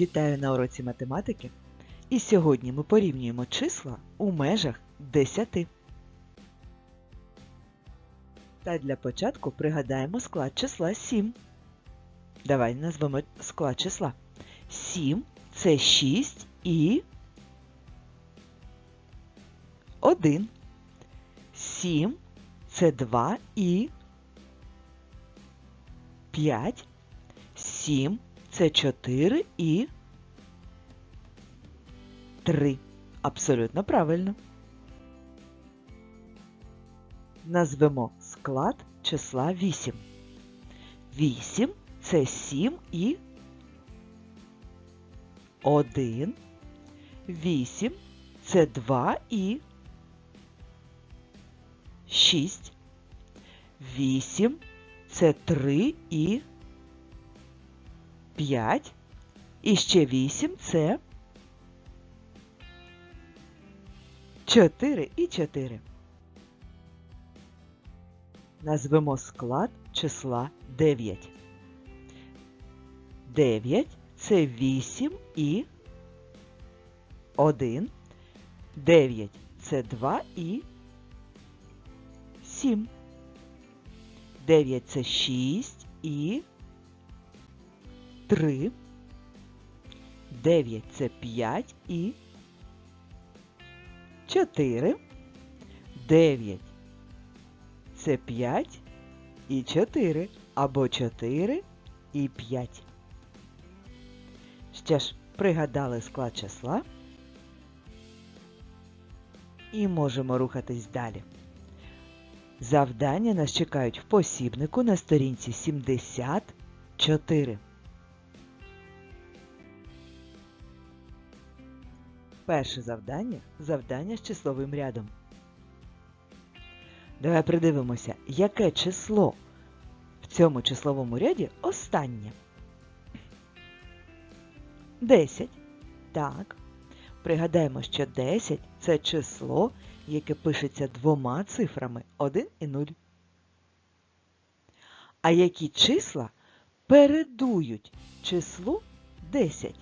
Вітаю на уроці математики. І сьогодні ми порівнюємо числа у межах 10. Та для початку пригадаємо склад числа 7. Давай назвемо склад числа. 7 це 6 і 1. 7 це 2 і 5. 7 це 4 і 3. Абсолютно правильно. Назвемо склад числа 8. 8 це 7 і 1. 8 це 2 і 6. 8 це 3 і 5. І ще 8 це 4 і 4. Назвемо склад числа 9. 9 це 8 і 1. 9 це 2 і 7. 9 це 6 і 3. 9 це 5 і 4. 9 це 5 і 4. Або 4 і 5. Ще ж, пригадали склад числа. І можемо рухатись далі. Завдання нас чекають в посібнику на сторінці 74. Перше завдання завдання з числовим рядом. Давай придивимося, яке число в цьому числовому ряді останнє. 10. Так. Пригадаємо, що 10 це число, яке пишеться двома цифрами 1 і 0. А які числа передують числу 10?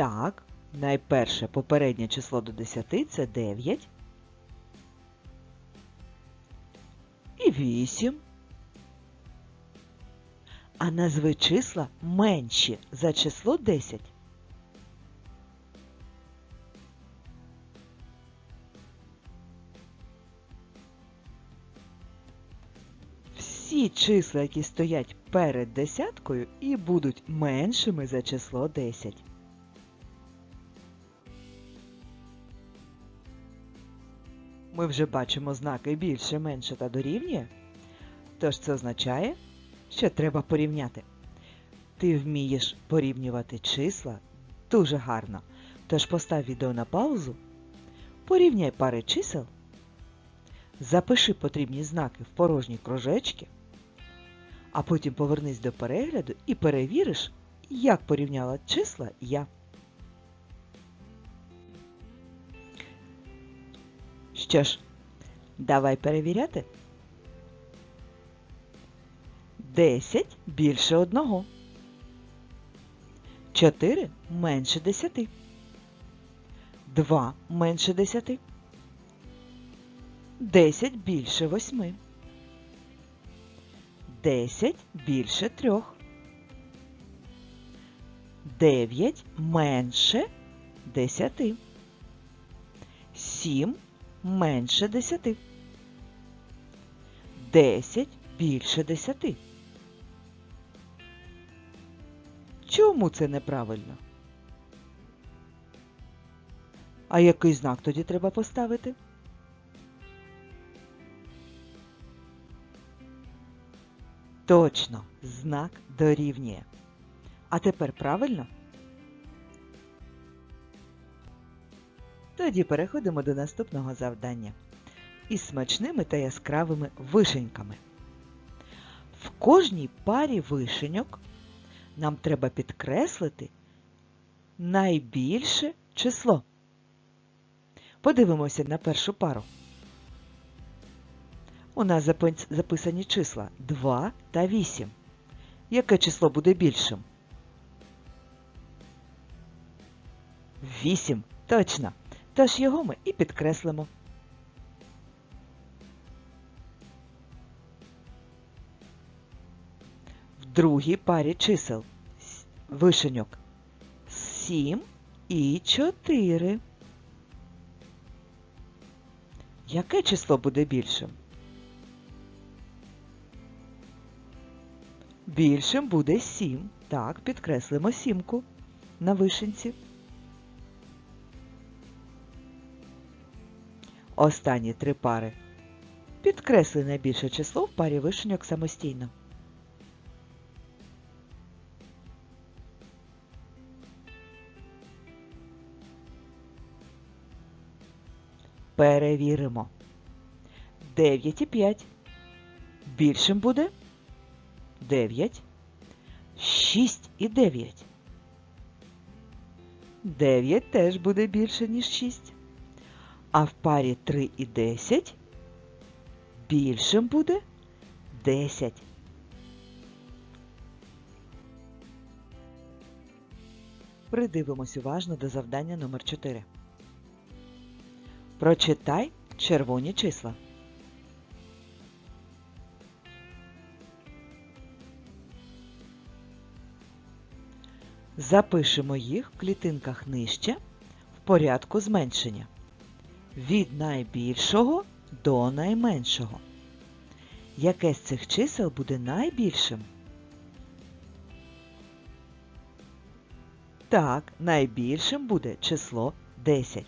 Так, найперше попереднє число до 10 це 9. І 8. А назви числа менші за число 10. Всі числа, які стоять перед десяткою, і будуть меншими за число 10. Ми вже бачимо знаки більше, менше та дорівнює. Тож це означає, що треба порівняти. Ти вмієш порівнювати числа дуже гарно. Тож постав відео на паузу, порівняй пари чисел, запиши потрібні знаки в порожні кружечки, а потім повернись до перегляду і перевіриш, як порівняла числа я. Що ж, давай перевіряти. 10 більше одного. 4 менше 10. 2 менше 10. 10 більше 8. 10 більше 3. 9 менше 10. 7 менше 10. 10 більше 10. Чому це неправильно? А який знак тоді треба поставити? Точно, знак дорівнює. А тепер правильно? Тоді переходимо до наступного завдання із смачними та яскравими вишеньками. В кожній парі вишеньок нам треба підкреслити найбільше число. Подивимося на першу пару. У нас записані числа 2 та 8. Яке число буде більшим? 8. Точно. Тож його ми і підкреслимо. В другій парі чисел вишеньок 7 і 4. Яке число буде більшим? Більшим буде 7. Так, підкреслимо сімку на вишенці. Останні три пари. Підкресли найбільше число в парі вишеньок самостійно. Перевіримо. 9 і 5. Більшим буде 9. 6 і 9. 9 теж буде більше, ніж 6. А в парі 3 і 10 більшим буде 10. Придивимось уважно до завдання номер 4. Прочитай червоні числа. Запишемо їх в клітинках нижче в порядку зменшення. Від найбільшого до найменшого. Яке з цих чисел буде найбільшим? Так, найбільшим буде число 10.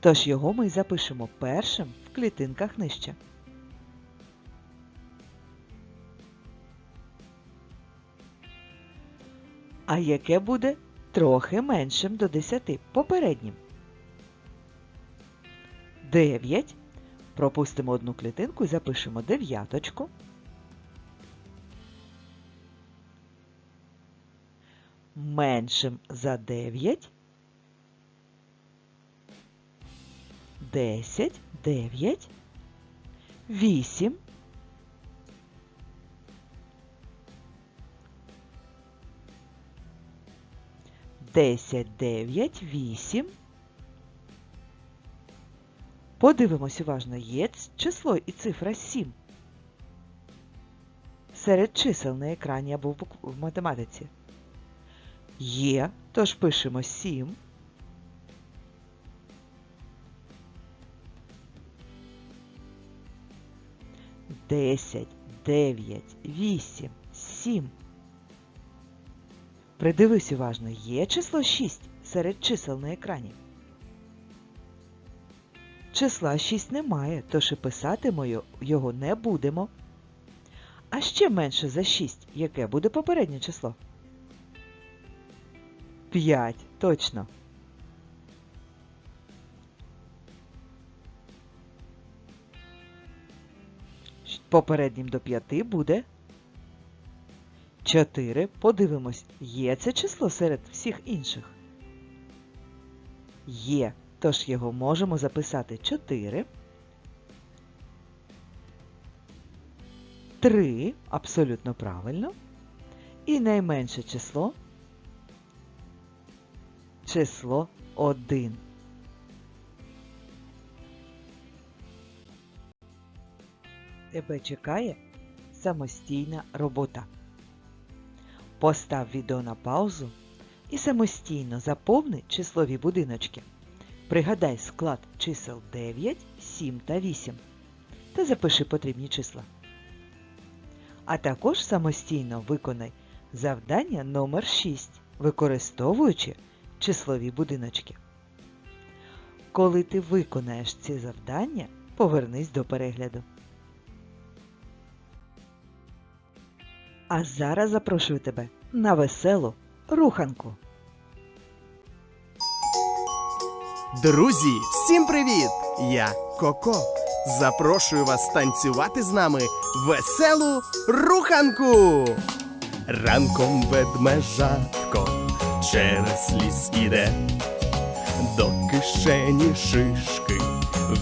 Тож його ми запишемо першим в клітинках нижче. А яке буде трохи меншим до 10 попереднім? 9. Пропустимо одну клітинку і запишемо дев'яточку. Меншим за 9. 10, 9, 8, 10, 9, 8. Подивимось уважно, є число і цифра 7. Серед чисел на екрані або в математиці. Є, тож пишемо 7. Десять, дев'ять, вісім, сім. Придивись уважно, є число 6 серед чисел на екрані. Числа 6 немає, тож і писати його не будемо. А ще менше за 6, яке буде попереднє число? 5, точно. Попереднім до 5 буде 4. Подивимось, є це число серед всіх інших? Є. Тож його можемо записати 4. 3. Абсолютно правильно. І найменше число число 1. Тебе чекає самостійна робота. Постав відео на паузу і самостійно заповни числові будиночки. Пригадай склад чисел 9, 7 та 8 та запиши потрібні числа. А також самостійно виконай завдання номер 6, використовуючи числові будиночки. Коли ти виконаєш ці завдання, повернись до перегляду. А зараз запрошую тебе на веселу руханку. Друзі, всім привіт! Я Коко. Запрошую вас танцювати з нами веселу руханку. Ранком ведмежатко через ліс іде, до кишені шишки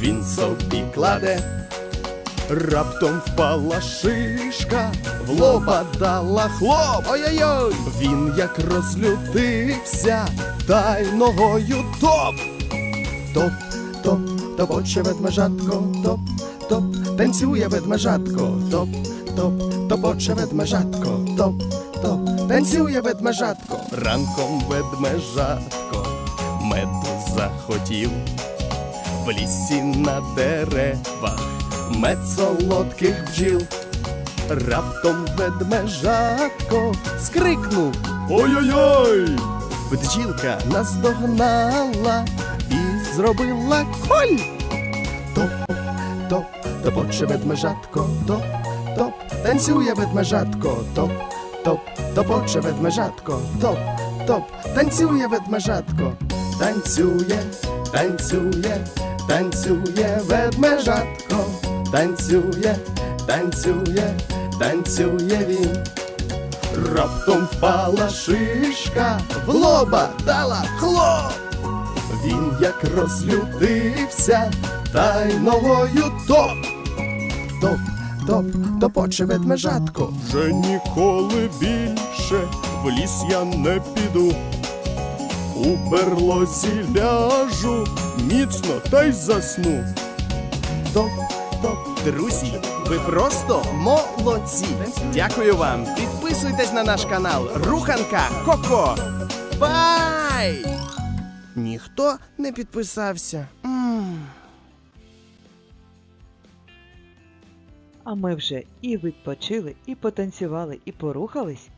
він собі кладе, Раптом впала шишка, в лоба дала хлоп. Ой-ой-ой! Він як розлютився, та й ногою топ. Топ, топ, топоче ведмежатко, топ, топ, танцює ведмежатко, топ, топ, топоче ведмежатко, топ, топ, танцює ведмежатко. Ранком ведмежатко меду захотів. В лісі на деревах мед солодких бджіл. Раптом ведмежатко скрикнув Ой-ой-ой! Бджілка наздогнала зробила коль. Топ, топ, топоче ведмежатко, топ, топ, танцює ведмежатко, топ, топ, топоче ведмежатко, топ, топ, танцює ведмежатко, танцює, танцює, танцює ведмежатко, танцює, танцює, танцює він. Раптом впала шишка, в лоба дала хлоп. Як розлютився, та й ногою топ. Топ, топ, топоче ведмежатко. Вже ніколи більше в ліс я не піду. У берлозі ляжу, міцно та й засну. Топ, топ, друзі, ви просто молодці. Дякую вам. Підписуйтесь на наш канал Руханка Коко. Бай! Ніхто не підписався. м А ми вже і відпочили, і потанцювали, і порухались.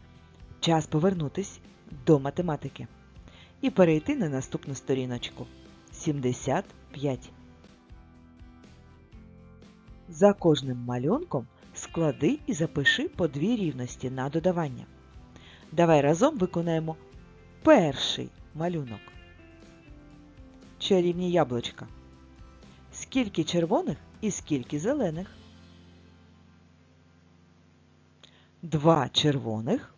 Час повернутись до математики і перейти на наступну сторіночку 75. За кожним малюнком склади і запиши по дві рівності на додавання. Давай разом виконаємо перший малюнок. Чарівні яблучка. Скільки червоних і скільки зелених? Два червоних.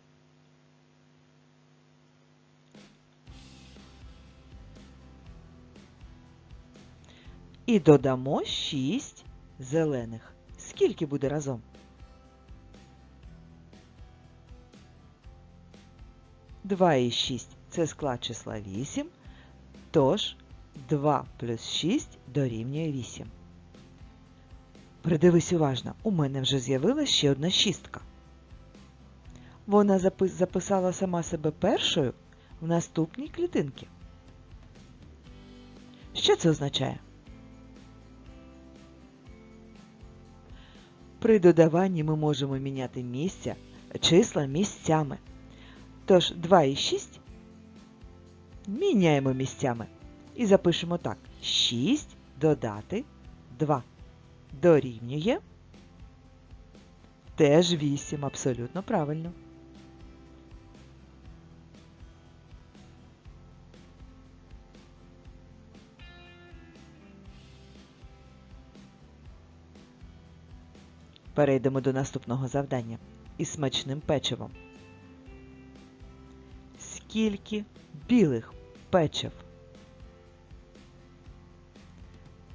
І додамо 6 зелених. Скільки буде разом? Два і 6 – це склад числа 8, тож 2 плюс 6 дорівнює 8. Придивись уважно, у мене вже з'явилася ще одна шістка. Вона запис- записала сама себе першою в наступній клітинці. Що це означає? При додаванні ми можемо міняти місця, числа місцями. Тож 2 і 6 міняємо місцями. І запишемо так. 6 додати 2 дорівнює теж 8. Абсолютно правильно. Перейдемо до наступного завдання із смачним печивом. Скільки білих печив?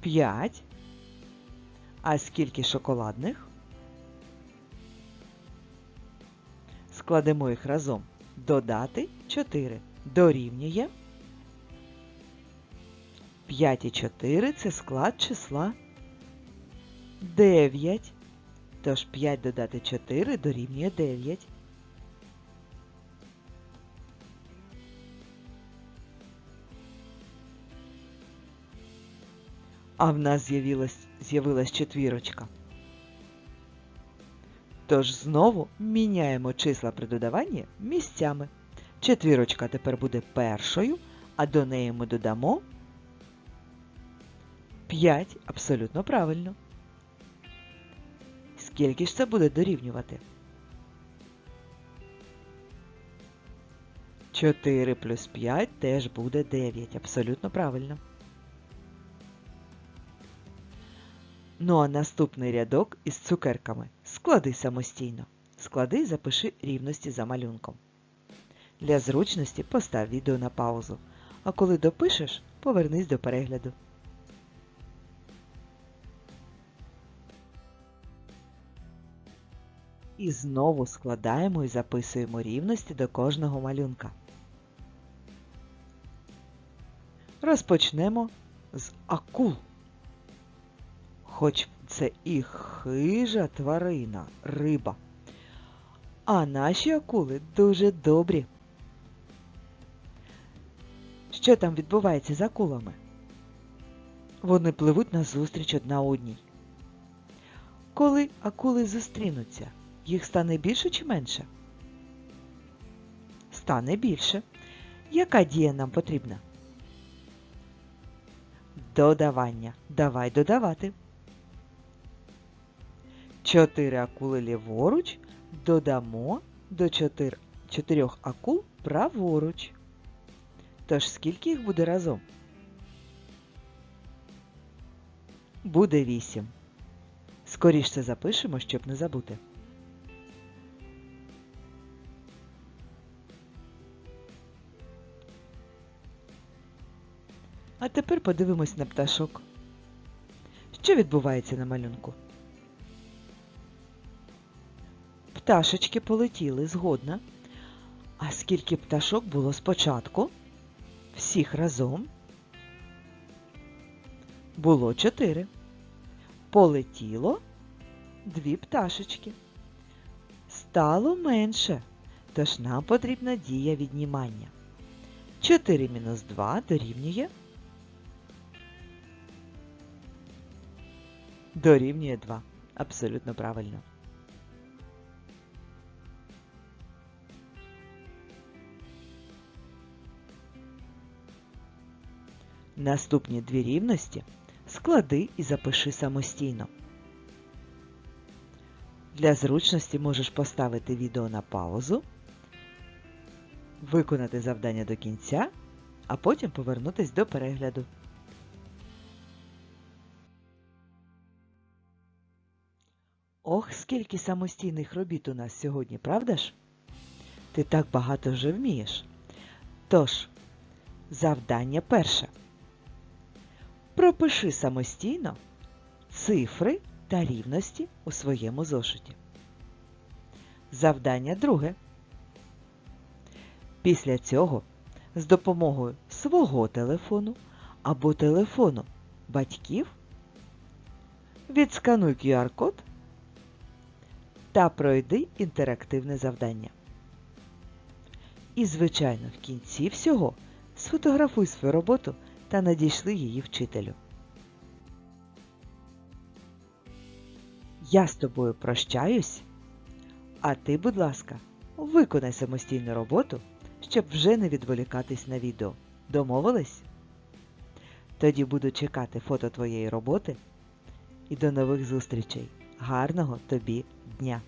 5. А скільки шоколадних? Складемо їх разом. Додати 4 дорівнює 5 і 4 це склад числа 9. Тож 5 додати 4 дорівнює 9. А в нас з'явилась, з'явилась четвірочка. Тож знову міняємо числа при додаванні місцями. Четвірочка тепер буде першою, а до неї ми додамо 5. Абсолютно правильно. Скільки ж це буде дорівнювати? 4 плюс 5 теж буде 9. Абсолютно правильно. Ну а наступний рядок із цукерками склади самостійно. Склади і запиши рівності за малюнком. Для зручності постав відео на паузу. А коли допишеш, повернись до перегляду. І знову складаємо і записуємо рівності до кожного малюнка. Розпочнемо з акул. Хоч це і хижа тварина, риба. А наші акули дуже добрі. Що там відбувається з акулами? Вони пливуть назустріч одна одній. Коли акули зустрінуться, їх стане більше чи менше? Стане більше. Яка дія нам потрібна? Додавання. Давай додавати. Чотири акули ліворуч додамо до чотир... чотирьох акул праворуч. Тож скільки їх буде разом? Буде вісім. Скоріше запишемо, щоб не забути. А тепер подивимось на пташок. Що відбувається на малюнку? Пташечки полетіли згодна. А скільки пташок було спочатку? Всіх разом? Було чотири. Полетіло дві пташечки. Стало менше, тож нам потрібна дія віднімання. 4 мінус 2 дорівнює. Дорівнює 2. Абсолютно правильно. Наступні дві рівності склади і запиши самостійно. Для зручності можеш поставити відео на паузу, виконати завдання до кінця, а потім повернутися до перегляду. Ох, скільки самостійних робіт у нас сьогодні, правда ж? Ти так багато вже вмієш. Тож, завдання перше. Пропиши самостійно цифри та рівності у своєму зошиті. Завдання друге. Після цього з допомогою свого телефону або телефону батьків відскануй QR-код та пройди інтерактивне завдання. І, звичайно, в кінці всього сфотографуй свою роботу та надійшли її вчителю. Я з тобою прощаюсь, а ти, будь ласка, виконай самостійну роботу, щоб вже не відволікатись на відео. Домовились? Тоді буду чекати фото твоєї роботи і до нових зустрічей. Гарного тобі дня!